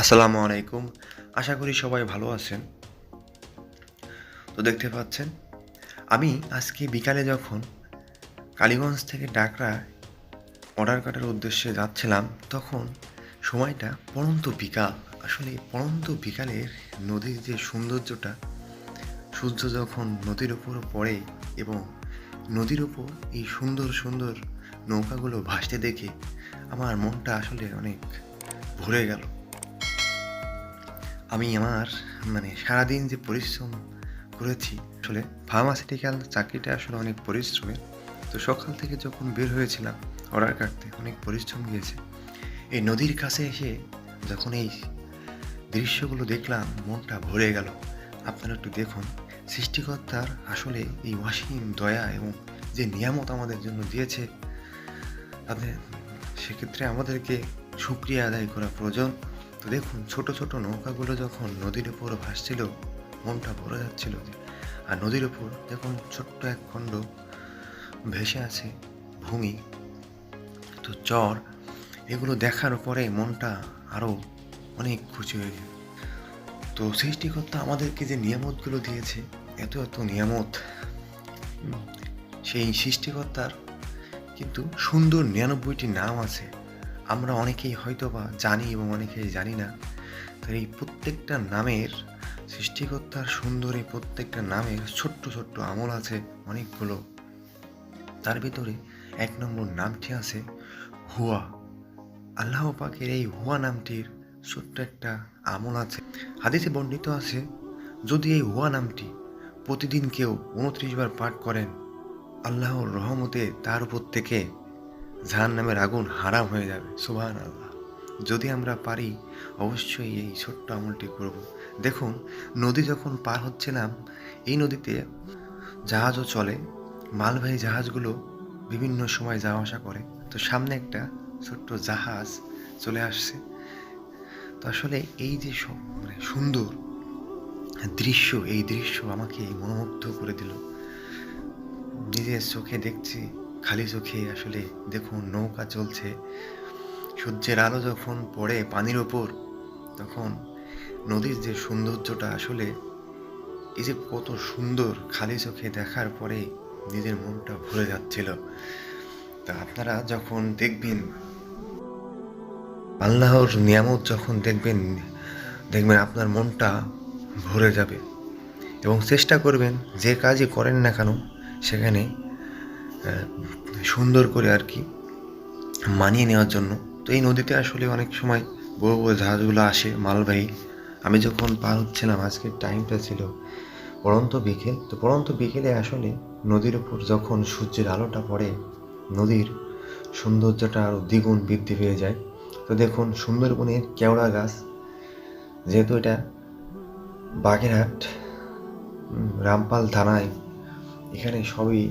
আসসালামু আলাইকুম। আশা করি সবাই ভালো আছেন। তো দেখতে পাচ্ছেন, আমি আজকে বিকালে যখন কালীগঞ্জ থেকে ডাকরা অর্ডার কাটার উদ্দেশ্যে যাচ্ছিলাম, তখন সময়টা পড়ন্ত বিকাল। আসলে পড়ন্ত বিকালের নদীর যে সৌন্দর্যটা, সূর্য যখন নদীর ওপর পড়ে এবং নদীর ওপর এই সুন্দর সুন্দর নৌকাগুলো ভাসতে দেখে আমার মনটা আসলে অনেক ভরে গেল। আমি আমার মানে সারাদিন যে পরিশ্রম করেছি, আসলে ফার্মাসিউটিক্যাল চাকরিটা আসলে অনেক পরিশ্রমের। তো সকাল থেকে যখন বের হয়েছিলাম, অর্ডার কাটতে, অনেক পরিশ্রম গিয়েছে। এই নদীর কাছে এসে যখন এই দৃশ্যগুলো দেখলাম, মনটা ভরে গেল। আপনারা একটু দেখুন, সৃষ্টিকর্তার আসলে এই অসীম দয়া এবং যে নিয়ামত আমাদের জন্য দিয়েছে তাদের সেক্ষেত্রে আমাদেরকে সুক্রিয়া আদায় করা প্রয়োজন। তো দেখুন, ছোট ছোট নৌকাগুলো যখন নদীর উপর ভাসছিল, মনটা ভরে যাচ্ছিল আর নদীর উপর দেখুন ছোট্ট এক খণ্ড ভেসে আছে ভূমি, তো চর, এগুলো দেখার পরে মনটা আরও অনেক খুশি হয়ে গেল তো সৃষ্টিকর্তা আমাদেরকে যে নিয়ামতগুলো দিয়েছে, এত এত নিয়ামত, সেই সৃষ্টিকর্তার কিন্তু সুন্দর নিরানব্বইটি নাম আছে। আমরা অনেকেই হয়তো বা জানি এবং অনেকেই জানি না তো এই প্রত্যেকটা নামের সৃষ্টিকর্তার সুন্দর এই প্রত্যেকটা নামের ছোট্ট ছোট্ট আমল আছে অনেকগুলো। তার ভিতরে এক নম্বর নামটি আছে হুয়া। আল্লাহ পাকের এই হুয়া নামটির ছোট্ট একটা আমল আছে। হাদিসে বর্ণিত আছে, যদি এই হুয়া নামটি প্রতিদিন কেউ উনত্রিশ বার পাঠ করেন, আল্লাহর রহমতে তার উপর থেকে জাহান নামের আগুন হারাম হয়ে যাবে সুবাহান আল্লাহ যদি আমরা পারি, অবশ্যই এই ছোট্ট আমলটি করব। দেখুন, নদী যখন পার হচ্ছিলাম, এই নদীতে জাহাজও চলে, মালবাহী জাহাজগুলো বিভিন্ন সময় যাওয়া আসা করে। তো সামনে একটা ছোট্ট জাহাজ চলে আসছে। তো আসলে এই যে মানে সুন্দর দৃশ্য, এই দৃশ্য আমাকে মনোমুগ্ধ করে দিল। নিজের চোখে দেখছি খালি চোখে আসলে দেখুন নৌকা চলছে। সূর্যের আলো যখন পড়ে পানির ওপর, তখন নদীর যে সৌন্দর্যটা আসলে, এই যে কত সুন্দর খালি চোখে দেখার পরে নিজের মনটা ভরে যাচ্ছিল। তা আপনারা যখন দেখবেন, আল্লাহর নিয়ামত যখন দেখবেন দেখবেন আপনার মনটা ভরে যাবে এবং চেষ্টা করবেন যে কাজই করেন না কেন, সেখানে সুন্দর করে আর কি মানিয়ে নেওয়ার জন্য। তো এই নদীতে আসলে অনেক সময় বড় বড় জাহাজগুলো আসে, মালবাহী। আমি যখন পার হচ্ছিলাম আজকের টাইমটা ছিল পড়ন্ত বিকেল। তো পড়ন্ত বিকেলে আসলে নদীর উপর যখন সূর্যের আলোটা পড়ে, নদীর সৌন্দর্যটা আরও দ্বিগুণ বৃদ্ধি পেয়ে যায়। তো দেখুন, সুন্দরবনের কেওড়া গাছ, যেহেতু এটা বাগেরহাট রামপাল থানায় এখানে সবই,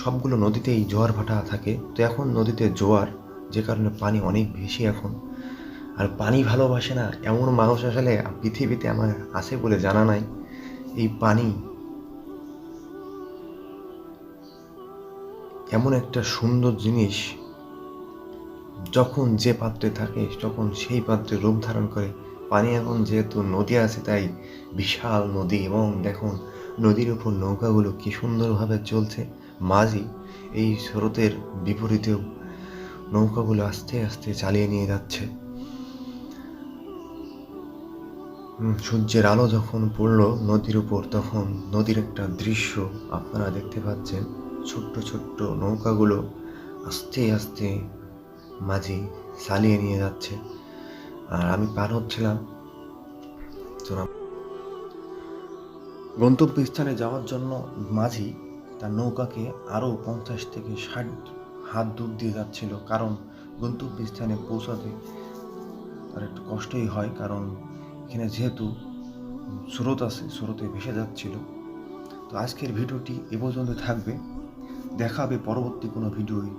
সবগুলো নদীতেই জোয়ার ভাটা থাকে। তো এখন নদীতে জোয়ার, যে কারণে পানি অনেক বেশি এখন। আর পানি ভালোবাসে না এমন মানুষ আসলে পৃথিবীতে আমার আছে বলে জানা নাই। এই পানি এমন একটা সুন্দর জিনিস, যখন যে পাত্রে থাকে, তখন সেই পাত্রে রূপ ধারণ করে। পানি এখন যেহেতু নদী আছে, তাই বিশাল নদী এবং দেখুন নদীর উপর নৌকাগুলো কি সুন্দরভাবে চলছে? মাঝি, এই স্রোতের বিপরীতেও নৌকাগুলো আস্তে আস্তে চালিয়ে নিয়ে যাচ্ছে। সূর্যের আলো যখন পড়ল নদীর উপর, তখন নদীর একটা দৃশ্য আপনারা দেখতে পাচ্ছেন। ছোট্ট ছোট্ট নৌকাগুলো আস্তে আস্তে মাঝি চালিয়ে নিয়ে যাচ্ছে। আর আমি পার হচ্ছিলাম। তো গন্তব্যস্থানে যাওয়ার জন্য মাঝি তার নৌকাকে আরও পঞ্চাশ থেকে ষাট হাত দূর দিয়ে যাচ্ছিল, কারণ গন্তব্যস্থানে পৌঁছাতে তার একটু কষ্টই হয়, কারণ এখানে যেহেতু স্রোত আছে, স্রোতে ভেসে যাচ্ছিল। তো আজকের ভিডিওটি এ পর্যন্ত থাকবে। দেখা হবে পরবর্তী কোনো ভিডিওই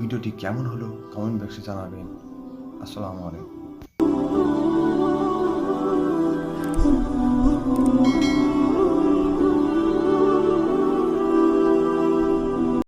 ভিডিওটি কেমন হলো কমেন্ট বক্সে জানাবেন। আসসালামু আলাইকুম।